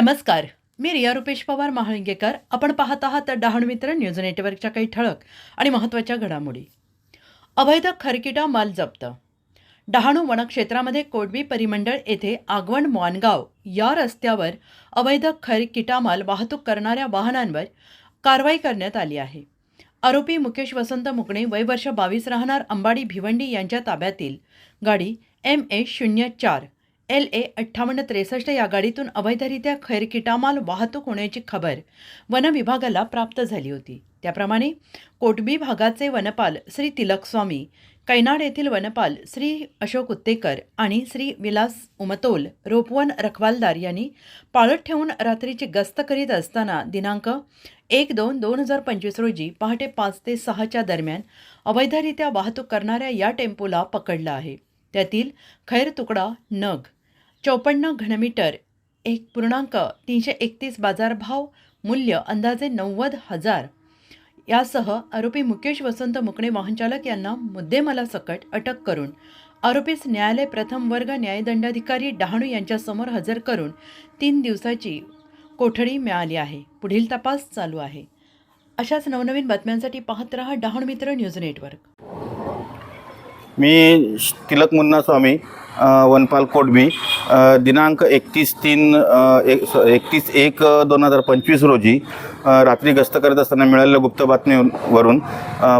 नमस्कार. मी रिया रुपेश पवार महाळिंगेकर आपण पाहत आहात डहाणू मित्र न्यूज नेटवर्कच्या काही ठळक आणि महत्त्वाच्या घडामोडी. अवैध खरकिटा माल जप्त डहाणू वनक्षेत्रामध्ये कोडबी परिमंडळ येथे आगवण मानगाव या रस्त्यावर अवैध खरकिटा माल वाहतूक करणाऱ्या वाहनांवर कारवाई करण्यात आली आहे. आरोपी मुकेश वसंत मुकणे वय वर्ष बावीस राहणार अंबाडी भिवंडी यांच्या ताब्यातील गाडी एम ए शून्य चार एल ए अठ्ठावन्न त्रेसष्ट या गाडीतून अवैधरित्या खैर किटामाल वाहतूक होण्याची खबर वन विभागाला प्राप्त झाली होती. त्याप्रमाणे कोटबी भागाचे वनपाल श्री तिलकस्वामी कैनाड येथील वनपाल श्री अशोक उत्तेकर आणि श्री विलास उमतोल रोपवन रखवालदार यांनी पाळत ठेवून रात्रीची गस्त करीत असताना दिनांक एक दोन दोन हजार पंचवीस रोजी पहाटे पाच ते सहाच्या दरम्यान अवैधरित्या वाहतूक करणाऱ्या या टेम्पोला पकडलं आहे. त्यातील खैर तुकडा नग चौपन्न घनमीटर एक पूर्णांक तीनशे एकतीस बाजारभाव मूल्य अंदाजे नव्वद हजार. यासह आरोपी मुकेश वसंत मुकणे वाहनचालक यांना मुद्देमालासकट अटक करून आरोपीस न्यायालय प्रथम वर्ग न्यायदंडाधिकारी डहाणू यांच्यासमोर हजर करून तीन दिवसाची कोठडी मिळाली आहे. पुढील तपास चालू आहे. अशाच नवनवीन बातम्यांसाठी पाहत रहा डहाणू मित्र न्यूज नेटवर्क. मी तिलक मुन्ना स्वामी वनपाल कोडबी दिनांक एकतीस तीन एक स- एकतीस एक दोन हजार पंचवीस रोजी रात्री गस्त करत असताना मिळालेल्या गुप्त बातमीवरून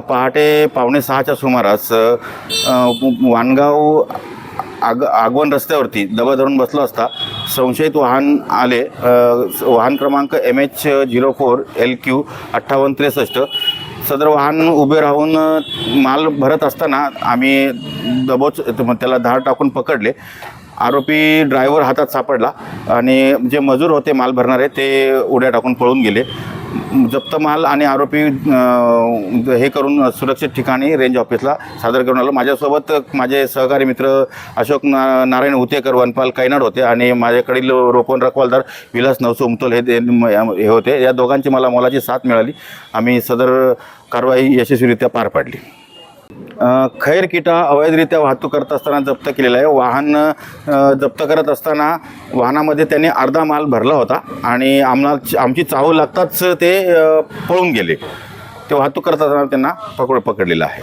पहाटे पावणे सहाच्या सुमारास वानगाव वाणगाव आग आगवण रस्त्यावरती दबा धरून बसलो असता संशयित वाहन आले वाहन क्रमांक M H zero four L Q अठ्ठावन्न त्रेसष्ट सदर वाहन उभे राहून माल भरत असताना आम्ही दबोच त्याला धाड टाकून पकडले. आरोपी ड्रायव्हर हातात सापडला आणि जे मजूर होते माल भरणारे ते उड्या टाकून पळून गेले. जप्त माल आणि आरोपी हे करून सुरक्षित ठिकाणी रेंज ऑफिसला सादर करून आलो. माझ्यासोबत माझे सहकारी मित्र अशोक ना नारायण उतेकर वनपाल कैनाड होते आणि माझ्याकडील रोपण रखवालदार विलास नवसो उमतोल हे हे होते. या दोघांची मला मोलाची साथ मिळाली. आम्ही सदर कारवाई यशस्वीरित्या पार पाडली. खैर किटा अवैधरित्या वाहतूक करत असताना जप्त केलेला आहे. वाहन जप्त करत असताना वाहनामध्ये त्यांनी अर्धा माल भरला होता आणि आम्हाला आमची चाहू लागताच ते पळून गेले. ते वाहतूक करत असताना त्यांना पकड पकडलेलं आहे.